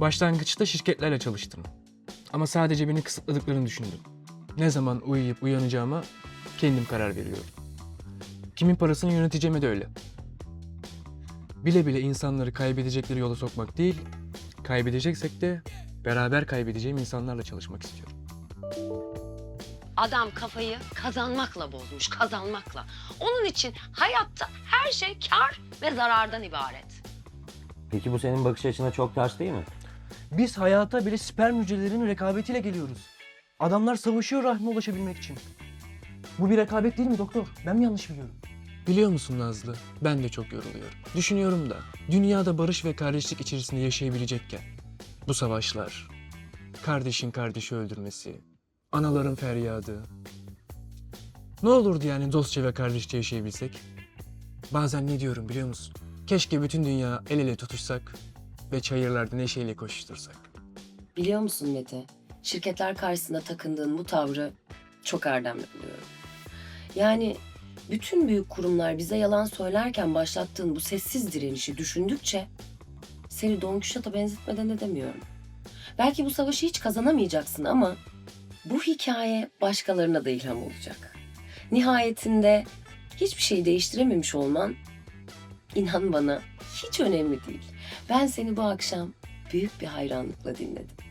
Başlangıçta şirketlerle çalıştım. Ama sadece beni kısıtladıklarını düşündüm. Ne zaman uyuyup uyanacağıma kendim karar veriyorum. Kimin parasını yöneteceğime de öyle. Bile bile insanları kaybedecekleri yola sokmak değil, kaybedeceksek de beraber kaybedeceğim insanlarla çalışmak istiyorum. Adam kafayı kazanmakla bozmuş, kazanmakla. Onun için hayatta her şey kar ve zarardan ibaret. Peki bu senin bakış açına çok ters değil mi? Biz hayata bile sperm hücrelerinin rekabetiyle geliyoruz. Adamlar savaşıyor rahme ulaşabilmek için. Bu bir rekabet değil mi doktor? Ben mi yanlış biliyorum? Biliyor musun Nazlı? Ben de çok yoruluyorum. Düşünüyorum da dünyada barış ve kardeşlik içerisinde yaşayabilecekken bu savaşlar, kardeşin kardeşi öldürmesi, anaların feryadı. Ne olurdu yani dostça ve kardeşçe yaşayabilsek? Bazen ne diyorum biliyor musun? Keşke bütün dünya el ele tutuşsak ve çayırlarda neşeyle koşuştursak. Biliyor musun Mete? Şirketler karşısında takındığın bu tavrı çok erdemli buluyorum. Yani bütün büyük kurumlar bize yalan söylerken başlattığın bu sessiz direnişi düşündükçe seni Don Quixote'a benzetmeden edemiyorum. Belki bu savaşı hiç kazanamayacaksın ama bu hikaye başkalarına da ilham olacak. Nihayetinde hiçbir şey değiştirememiş olman inan bana hiç önemli değil. Ben seni bu akşam büyük bir hayranlıkla dinledim.